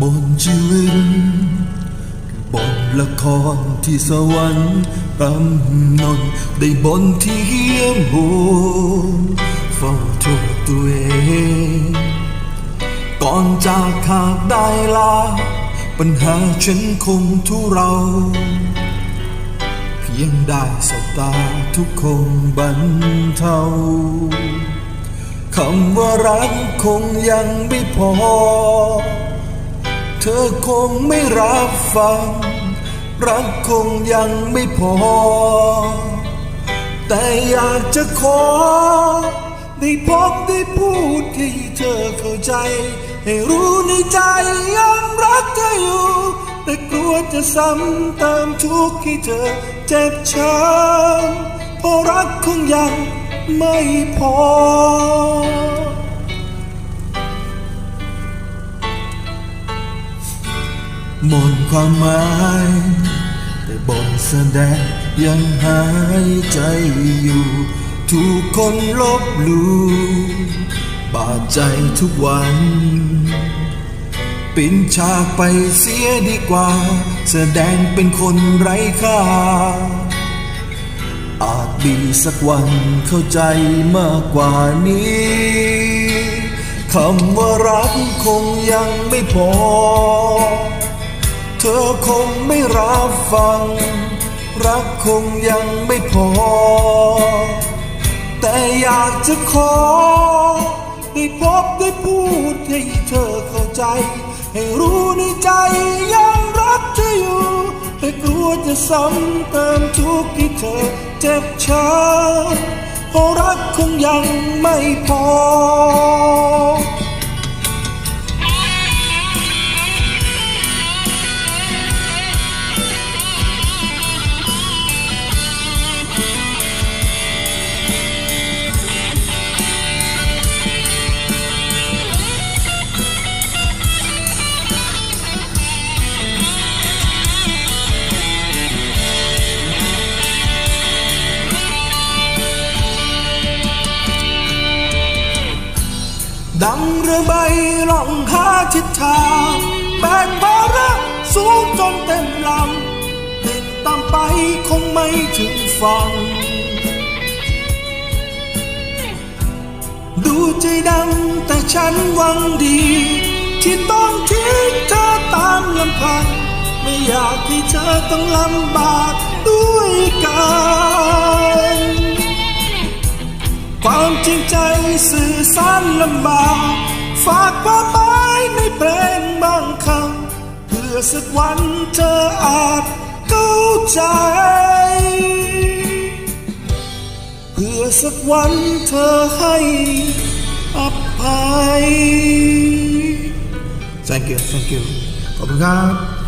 บนชีวิตบนละครที่สวรรค์กำหนดได้บนที่เฮียมโหดเฝ้าโทษตัวเองก่อนจากหากได้ลา ปัญหาฉันคงทุเรา เพียงได้สบตาทุกคงบรรเทาคำว่ารักคงยังไม่พอ เธอคงไม่รับฟัง รักคงยังไม่พอ แต่อยากจะขอ ได้พบได้พูดให้เธอเข้าใจ ให้รู้ในใจยังรักเธออยู่ แต่กลัวจะซ้ำเติมทุกข์ให้เธอเจ็บช้ำเพราะรักคงยังไม่พอ หมดความหมาย แต่บทแสดงยังหายใจอยู่ ถูกคนลบลู่บาดใจทุกวัน ปินฉากไปเสียดีกว่า แสดงเป็นคนไร้ค่า อาจมีสักวันเข้าใจมากกว่านี้คำว่ารักคงยังไม่พอ เธอคงไม่รับฟัง รักคงยังไม่พอ แต่อยากจะขอ ได้พบได้พูดให้เธอเข้าใจ ให้รู้ในใจยังรักเธออยู่ แต่กลัวจะซ้ำเติมทุกข์ที่เธอเจ็บช้ำเพราะรักคงยังไม่พอ ดังเรือใบล่องหาทิศทางแบกภาระสูงจนเต็มลำติดตามไปคงไม่ถึงฝั่งดูใจดำแต่ฉันหวังดี ที่ต้องทิ้งเธอตามลำพัง ไม่อยากให้เธอต้องลำบากด้วยกัน สื่อสารลำบาก ฝากความหมายในเพลงบางคำเพื่อสักวันเธออาจเข้าใจ เพื่อสักวันเธอให้อภัย thank you thank you ขอบคุณครับ